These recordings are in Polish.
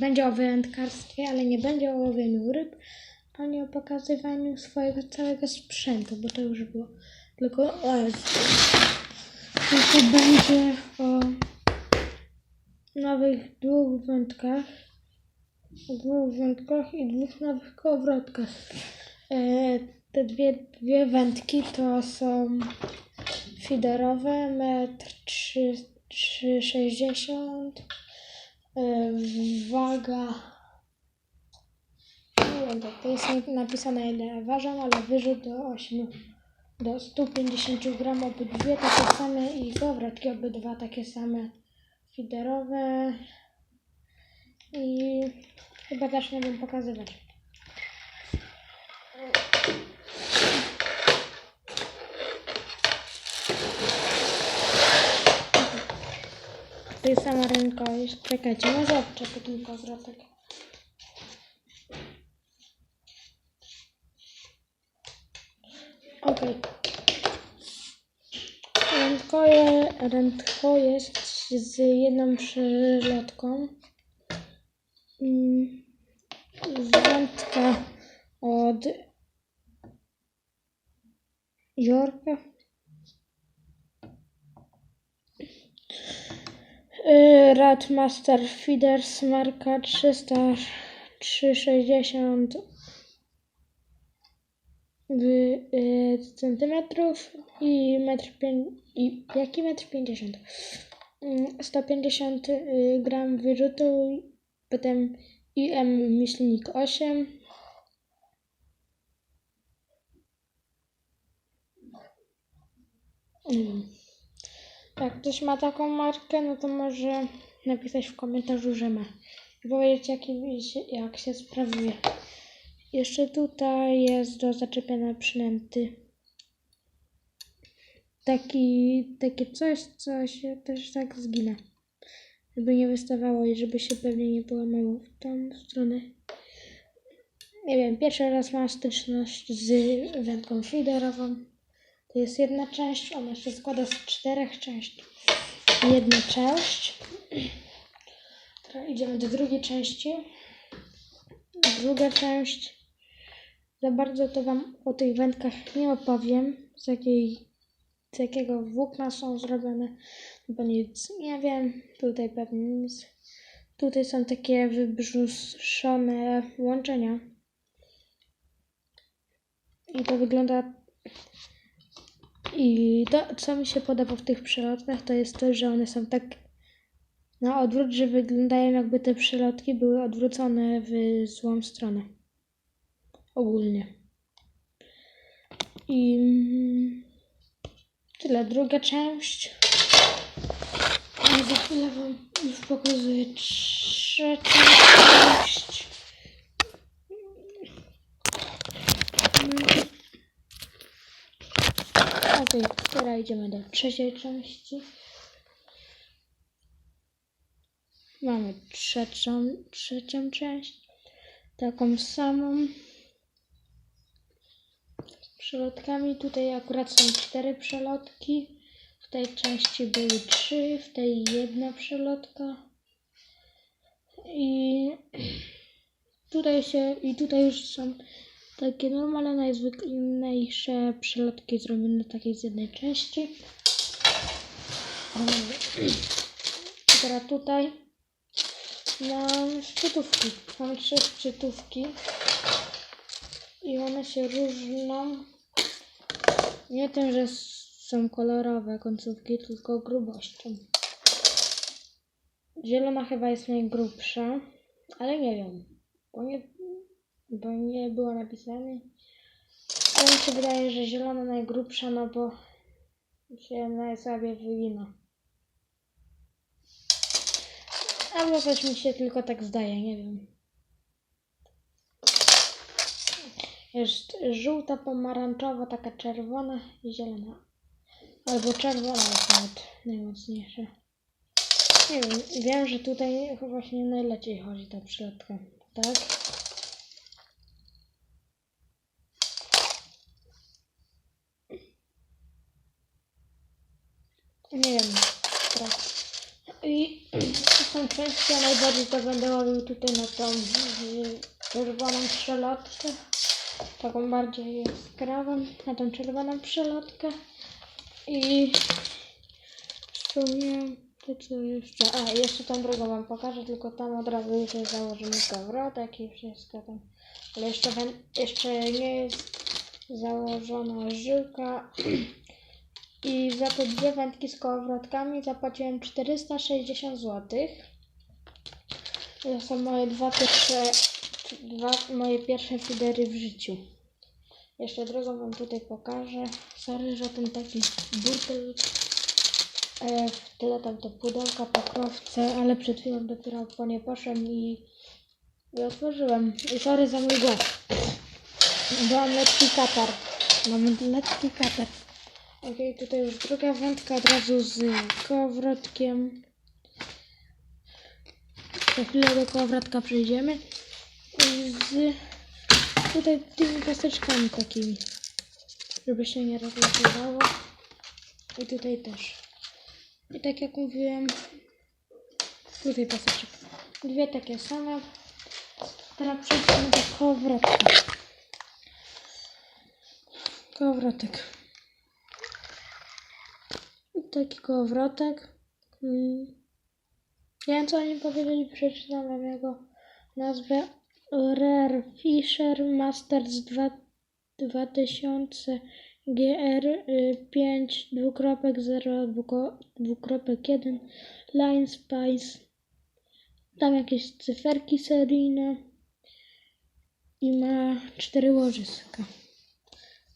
Będzie o wędkarstwie, ale nie będzie o łowieniu ryb, ani o pokazywaniu swojego całego sprzętu, bo to już było. Tylko o. Tylko będzie o nowych dwóch wędkach, dwóch wędkach i dwóch nowych kołowrotkach. E, te dwie, dwie wędki to są fiderowe, metr trzy- trzy sześćdziesiąt. E, waga. Nie wiem, tak to jest napisane ile ważą, ale wyrzut do 8 do 150 gram obydwie takie same i kołowrotki obydwa takie same fiderowe i chyba też nie wiem pokazywać. To jest sama rękojeść. Czekajcie, może odczepię ten kołowrotek. Okej. Rędkoje, rędko jest z jedną przylotką. Mm, Wędka od Jorka. Radmaster Feeders marka 300 360 w, y, centymetrów i metr pię- i jaki metr 50 Mm, 150 y, gram wyrzutu potem IM myślnik 8 Mm. Jak ktoś ma taką markę, no to może napisać w komentarzu, że ma. I powiedzieć, się- jak się sprawuje. Jeszcze tutaj jest do zaczepiania przynęty. Taki, takie coś, co się też tak zgina. Żeby nie wystawało i żeby się pewnie nie połamało w tą stronę. Nie wiem, pierwszy raz mam styczność z wędką feederową. To jest jedna część, ona się składa z czterech części. Jedna część. Teraz idziemy do drugiej części. Druga część. Za bardzo to Wam o tych wędkach nie opowiem, z, jakiej, z jakiego włókna są zrobione, bo nic nie wiem. Tutaj pewnie nic. Tutaj są takie wybrzuszone łączenia. I to wygląda i to, co mi się podoba w tych przelotkach, to jest to, że one są tak na odwrót, że wyglądają jakby te przelotki były odwrócone w złą stronę. Ogólnie. I tyle. Druga część. I za chwilę Wam już pokazuję trzecią część. Okej, teraz idziemy do trzeciej części. Mamy trzecią, trzecią część. Taką samą. Z przelotkami. Tutaj akurat są cztery przelotki. W tej części były trzy, w tej jedna przelotka. I tutaj się, i tutaj już są takie normalne, najzwyklejsze przelotki zrobione takiej z jednej części. Teraz tutaj mam szczytówki. Mam trzy szczytówki. I one się różnią nie tym, że są kolorowe końcówki, tylko grubością. Zielona chyba jest najgrubsza, ale nie wiem, bo nie, bo nie było napisane. Ale mi się wydaje, że zielona najgrubsza, no bo się najsłabiej wygina. Albo coś mi się tylko tak zdaje, nie wiem. Jest żółta, pomarańczowa, taka czerwona i zielona. Albo czerwona jest nawet najmocniejsza. Nie wiem, wiem, że tutaj właśnie najlepiej chodzi ta przylotka, tak? Nie wiem. Teraz. I to są są części, a najbardziej to będę łowił tutaj na tą y, czerwoną przelotkę. Taką bardziej jaskrawą, na tą czerwoną przelotkę. I w sumie to co jeszcze? A, jeszcze tą drugą wam pokażę, tylko tam od razu już jest założony kawrotek i wszystko tam. Ale jeszcze, jeszcze nie jest założona żyłka. I za te dwie wędki z kołowrotkami zapłaciłem 460 zł. To są moje dwa pierwsze, dwa moje pierwsze fidery w życiu. Jeszcze drugą wam tutaj pokażę. Sorry, że ten taki burtel e, tyle tam te pudełka, pokrowce, ale przed chwilą dopiero po nie poszedłem i, i otworzyłem. I sorry za mój głos. Bo mam lekki katar. Mam lekki katar. Okej, tutaj już druga wędka od razu z kołowrotkiem. Za chwilę do kołowrotka przejdziemy. Z tutaj tymi kosteczkami takimi. Żeby się nie rozlatywało. I tutaj też. I tak jak mówiłem, tutaj paseczek. Dwie takie same. Teraz przejdźmy do kołowrotka. Kołowrotek. Taki kołowrotek. Mm. Nie wiem co o nim powiedzieli, przeczytam wam jego nazwę. Rare Fisher Masters 2, 2000 GR y, 5 dwukropek 0 dwuko- dwukropek 1 Line Spice. Tam jakieś cyferki seryjne i ma cztery łożyska.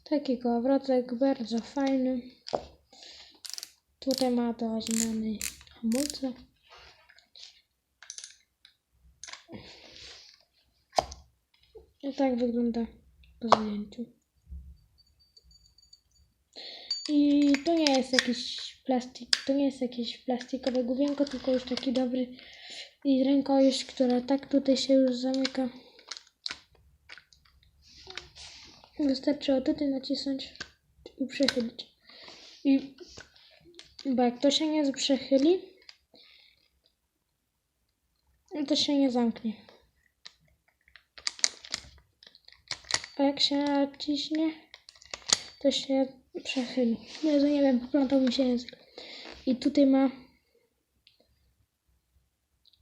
Taki kołowrotek, bardzo fajny. Tutaj ma do zmiany hamulce. I tak wygląda po zdjęciu. I to nie jest jakiś plastik, to nie jest jakieś plastikowe główienko, tylko już taki dobry i rękojeść, która tak tutaj się już zamyka. Wystarczy o tutaj nacisnąć i przechylić. I bo jak to się nie przechyli, no to się nie zamknie. A jak się naciśnie, to się przechyli. Jezu, nie wiem, poplątał mi się język. I tutaj ma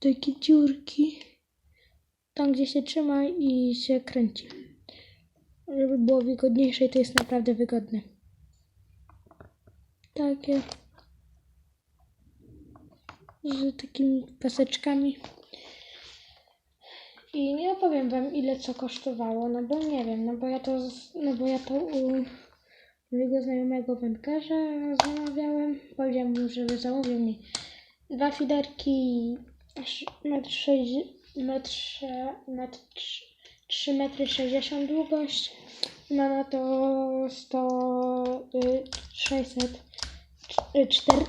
takie dziurki, tam gdzie się trzyma i się kręci. Żeby było wygodniejsze i to jest naprawdę wygodne. Takie z takimi paseczkami. I nie opowiem wam ile co kosztowało, no bo nie wiem, no bo ja to, no bo ja to u mojego znajomego wędkarza zamawiałem. Powiedziałem mu, żeby zamówił mi dwa fiderki, metr sześć, metr, sze- metr, trz- trzy metry 60 długość. Ma na to 100, y, 600, y, 4,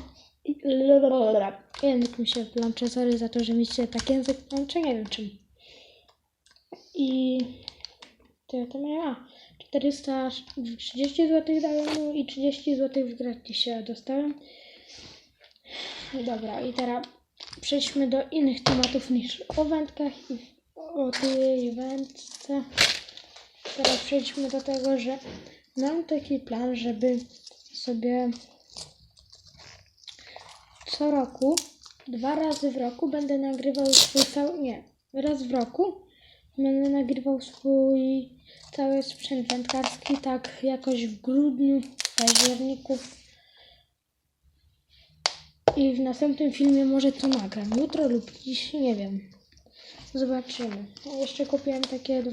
Język mi się plącze, sorry za to, że mi się tak język plącze, nie wiem czym. I to ja to miałem, a 430 zł dałem mu i 30 zł w gratisie dostałem. Dobra, i teraz przejdźmy do innych tematów niż o wędkach i o tej wędce. Teraz przejdźmy do tego, że mam taki plan, żeby sobie co roku, dwa razy w roku będę nagrywał swój cały, nie, raz w roku będę nagrywał swój cały sprzęt wędkarski, tak jakoś w grudniu, w październiku. I w następnym filmie może to nagram, jutro lub dziś, nie wiem. Zobaczymy. Jeszcze kupiłem takie dwa